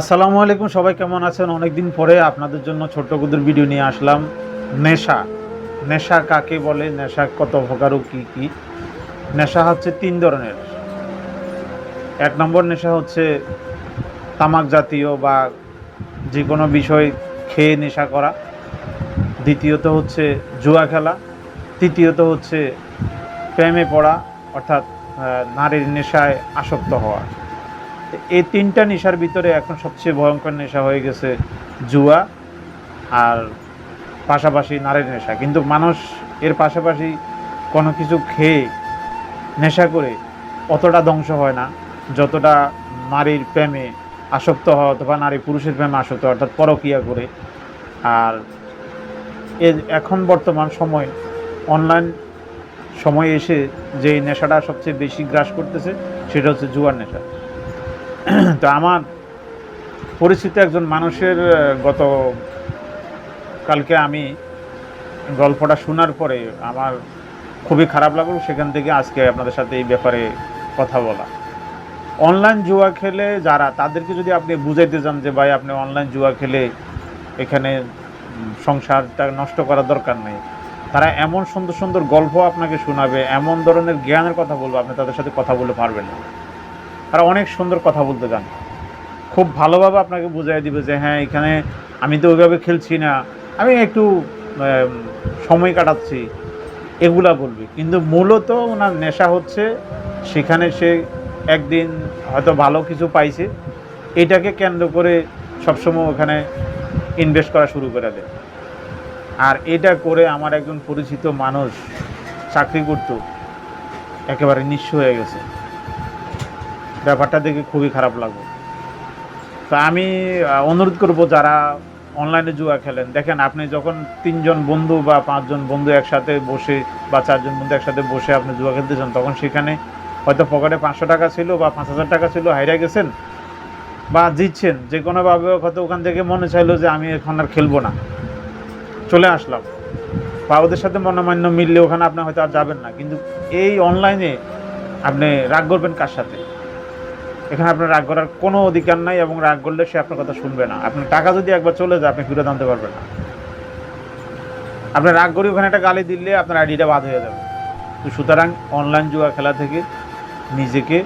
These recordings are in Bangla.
আসসালামু আলাইকুম, সবাই কেমন আছেন? অনেকদিন পরে আপনাদের জন্য ছোট্ট কুদুর ভিডিও নিয়ে আসলাম। নেশা। নেশা কাকে বলে? নেশা কত প্রকার ও কী কী? নেশা হচ্ছে তিন ধরনের। এক নম্বর নেশা হচ্ছে তামাক জাতীয় বা যে কোনো বিষয় খেয়ে নেশা করা। দ্বিতীয়ত হচ্ছে জুয়া খেলা। তৃতীয়ত হচ্ছে প্রেমে পড়া, অর্থাৎ নারীর নেশায় আসক্ত হওয়া। এই তিনটা নেশার ভিতরে এখন সবচেয়ে ভয়ঙ্কর নেশা হয়ে গেছে জুয়া আর পাশাপাশি নারীর নেশা। কিন্তু মানুষ এর পাশাপাশি কোনো কিছু খেয়ে নেশা করে অতটা ধ্বংস হয় না। যতটা নারীর প্রেমে আসক্ত হওয়া অথবা নারী পুরুষের প্রেমে আসক্ত অর্থাৎ পরকিয়া করে। আর এর এখন বর্তমান সময় অনলাইন সময় এসে যে নেশাটা সবচেয়ে বেশি গ্রাস করতেছে, সেটা হচ্ছে জুয়ার নেশা। তো আমার পরিচিত একজন মানুষের গত কালকে আমি গল্পটা শোনার পরে আমার খুবই খারাপ লাগল। সেখান থেকে আজকে আপনাদের সাথে এই ব্যাপারে কথা বলা। অনলাইন জুয়া খেলে যারা, তাদেরকে যদি আপনি বুঝাইতে চান যে ভাই আপনি অনলাইন জুয়া খেলে এখানে সংসারটা নষ্ট করার দরকার নেই, তারা এমন সুন্দর সুন্দর গল্প আপনাকে শোনাবে, এমন ধরনের জ্ঞানের কথা বলবে, আপনি তাদের সাথে কথা বলতে পারবেন না। তারা অনেক সুন্দর কথা বলতে জানে। খুব ভালোভাবে আপনাকে বুঝাই দিবে যে হ্যাঁ এখানে আমি তো ওইভাবে খেলছি না। আমি একটু সময় কাটাচ্ছি। এগুলা বলবে। কিন্তু মূলত ওনার নেশা হচ্ছে সেখানে সে একদিন হয়তো ভালো কিছু পাইছে। এটাকে কেন্দ্র করে সবসময় ওখানে ইনভেস্ট করা শুরু করে দেয়। আর এটা করে আমার একজন পরিচিত মানুষ চাকরি করতো, একেবারে নিঃস্ব হয়ে গেছে। ব্যাপারটা দেখে খুবই খারাপ লাগল। তো আমি অনুরোধ করব যারা অনলাইনে জুয়া খেলেন, দেখেন আপনি যখন তিনজন বন্ধু বা পাঁচজন বন্ধু একসাথে বসে বা চারজন বন্ধু একসাথে বসে আপনি জুয়া খেলতেছেন তখন সেখানে হয়তো পকেটে পাঁচশো টাকা ছিল বা পাঁচ হাজার টাকা ছিল, হাইরা গেছেন বা জিতছেন, যে কোনোভাবে হয়তো ওখান থেকে মনে চাইলো যে আমি এখন আর খেলব না। চলে আসলাম। বা ওদের সাথে মনোমান্য মিললে ওখানে আপনি হয়তো আর যাবেন না, কিন্তু এই অনলাইনে আপনি রাগ করবেন কার সাথে? এখানে আপনার রাগ করার কোনো অধিকার নাই এবং রাগ করলে সে আপনার কথা শুনবে না। আপনার টাকা যদি একবার চলে যায়, আপনি ফিরত আনতে পারবেন না। আপনার রাগ করে ওখানে একটা গালি দিলে আপনার আইডিটা বাদ হয়ে যাবে। তো সুতরাং অনলাইন জুয়া খেলা থেকে নিজেকে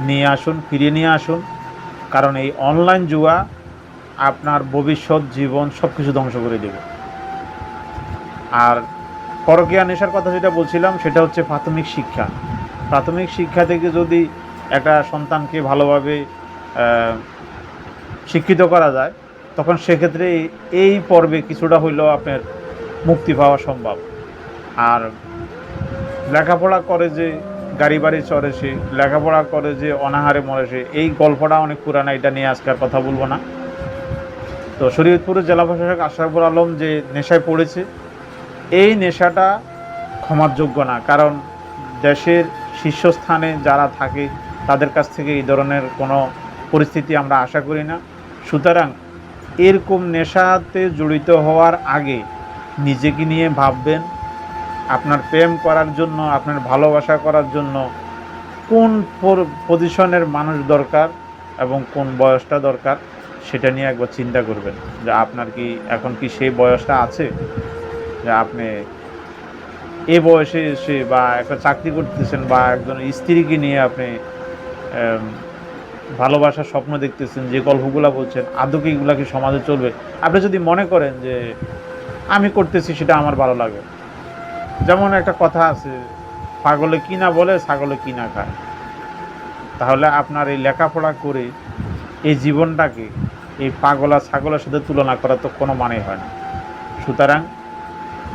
নিয়ে আসুন, ফিরিয়ে নিয়ে আসুন। কারণ এই অনলাইন জুয়া আপনার ভবিষ্যৎ, জীবন সব কিছু ধ্বংস করে দেবে। আর পরকীয়া নেশার কথা যেটা বলছিলাম, সেটা হচ্ছে প্রাথমিক শিক্ষা। প্রাথমিক শিক্ষা থেকে যদি একটা সন্তানকে ভালোভাবে শিক্ষিত করা যায়, তখন সেক্ষেত্রে এই- পর্বে কিছুটা হইলেও আপনার মুক্তি পাওয়া সম্ভব। আর লেখাপড়া করে যে গাড়ি বাড়ি চড়ে সে, লেখাপড়া করে যে অনাহারে মরে সে, এই গল্পটা অনেক পুরানো, এটা নিয়ে আজকে আর কথা বলব না। তো শরীয়তপুরের জেলা প্রশাসক আশরাফুল আলম যে নেশায় পড়েছে, এই নেশাটা ক্ষমার যোগ্য না, কারণ দেশের শীর্ষস্থানে যারা থাকে তাদের কাছ থেকে এই ধরনের কোনো পরিস্থিতি আমরা আশা করি না। সুতরাং এরকম নেশাতে জড়িত হওয়ার আগে নিজেকে নিয়ে ভাববেন, আপনার প্রেম করার জন্য, আপনার ভালোবাসা করার জন্য কোন পজিশনের মানুষ দরকার এবং কোন বয়সটা দরকার সেটা নিয়ে একবার চিন্তা করবেন যে আপনার কি এখন কি সেই বয়সটা আছে? যে আপনি এ বয়সে এসে বা একটা চাকরি করতেছেন বা একজন স্ত্রীকে নিয়ে আপনি ভালোবাসার স্বপ্ন দেখতেছেন, যে গল্পগুলো বলছেন আদৌ কি এগুলা কি সমাজে চলবে? আপনি যদি মনে করেন যে আমি করতেছি, সেটা আমার ভালো লাগে। যেমন একটা কথা আছে পাগলে কি না বলে, ছাগলে কি না খায়? তাহলে আপনার এই লেখাপড়া করে এই জীবনটাকে এই পাগলা ছাগলের সাথে তুলনা করা তো কোনো মানে হয় না। সুতরাং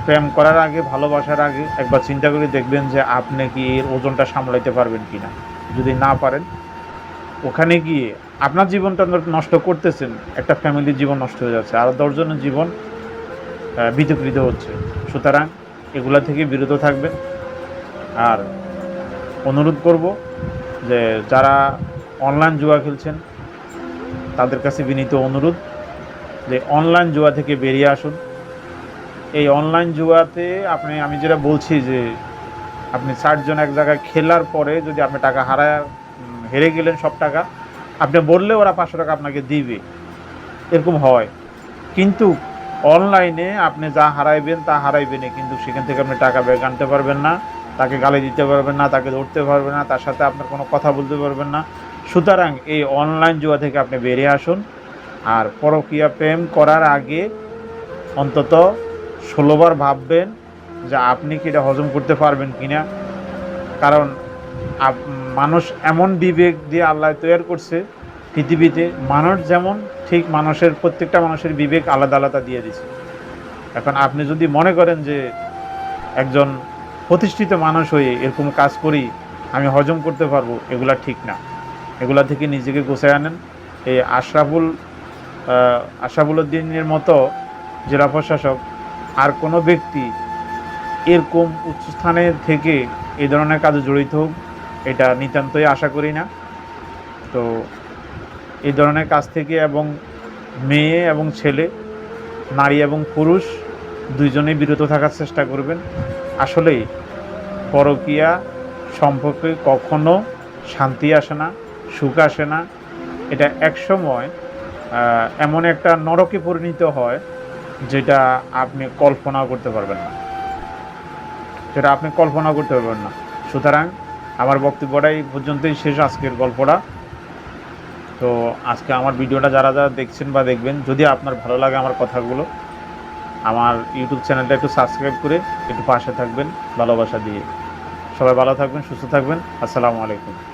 প্রেম করার আগে, ভালোবাসার আগে একবার চিন্তা করে দেখবেন যে আপনি কি এর ওজনটা সামলাইতে পারবেন কি না যদি না পারেন, ওখানে গিয়ে আপনার জীবনটা নষ্ট করতেছেন, একটা ফ্যামিলির জীবন নষ্ট হয়ে যাচ্ছে, আর দশজনের জীবন বিতকৃত হচ্ছে। সুতরাং এগুলা থেকে বিরত থাকবেন। আর অনুরোধ করব যে যারা অনলাইন জুয়া খেলছেন, তাদের কাছে বিনীত অনুরোধ যে অনলাইন জুয়া থেকে বেরিয়ে আসুন। এই অনলাইন জুয়াতে আপনি, আমি যেটা বলছি যে আপনি ষাটজন এক জায়গায় খেলার পরে যদি আপনি টাকা হারায় হেরে গেলেন সব টাকা, আপনি বললে ওরা পাঁচশো টাকা আপনাকে দিবে। এরকম হয়। কিন্তু অনলাইনে আপনি যা হারাইবেন তা হারাইবেনই কিন্তু সেখান থেকে আপনি টাকা ব্যাগ আনতে পারবেন না, তাকে গালি দিতে পারবেন না, তাকে ধরতে পারবেন না, তার সাথে আপনার কোনো কথা বলতে পারবেন না। সুতরাং এই অনলাইন জুয়া থেকে আপনি বেরিয়ে আসুন। আর পরকীয়া প্রেম করার আগে অন্তত ষোলোবার ভাববেন যে আপনি কি এটা হজম করতে পারবেন কিনা? কারণ মানুষ এমন বিবেক দিয়ে আল্লাহ তৈরি করছে, পৃথিবীতে মানুষ যেমন, ঠিক মানুষের, প্রত্যেকটা মানুষের বিবেক আলাদা আলাদা দিয়ে দিছে। এখন আপনি যদি মনে করেন যে একজন প্রতিষ্ঠিত মানুষ হয়ে এরকম কাজ করি, আমি হজম করতে পারব, এগুলা ঠিক না। এগুলা থেকে নিজেকে গোছায় আনেন। এই আশরাফুল আশরাফুল উদ্দিনের মতো জেলা প্রশাসক, আর কোনো ব্যক্তি এরকম উচ্চস্থানে থেকে এই ধরনের কাজে জড়িত হোক, এটা নিতান্তই আশা করি না। তো এই ধরনের কাজ থেকে এবং মেয়ে এবং ছেলে, নারী এবং পুরুষ দুইজনেই বিরত থাকার চেষ্টা করবেন। আসলেই পরকীয়া সম্পর্কে কখনো শান্তি আসে না, সুখ আসে না। এটা একসময় এমন একটা নরকে পরিণত হয় যেটা আপনি কল্পনাও করতে পারবেন না। যেটা আপনি কল্পনা করতে পারবেন না। সুতরাং আমার বক্তব্যটাই পর্যন্তই শেষ আজকের গল্পটা। তো আজকে আমার ভিডিওটা যারা যারা দেখছেন বা দেখবেন, যদি আপনার ভালো লাগে আমার কথাগুলো, আমার ইউটিউব চ্যানেলটা একটু সাবস্ক্রাইব করে একটু পাশে থাকবেন, ভালোবাসা দিয়ে। সবাই ভালো থাকবেন, সুস্থ থাকবেন। আসসালামু আলাইকুম।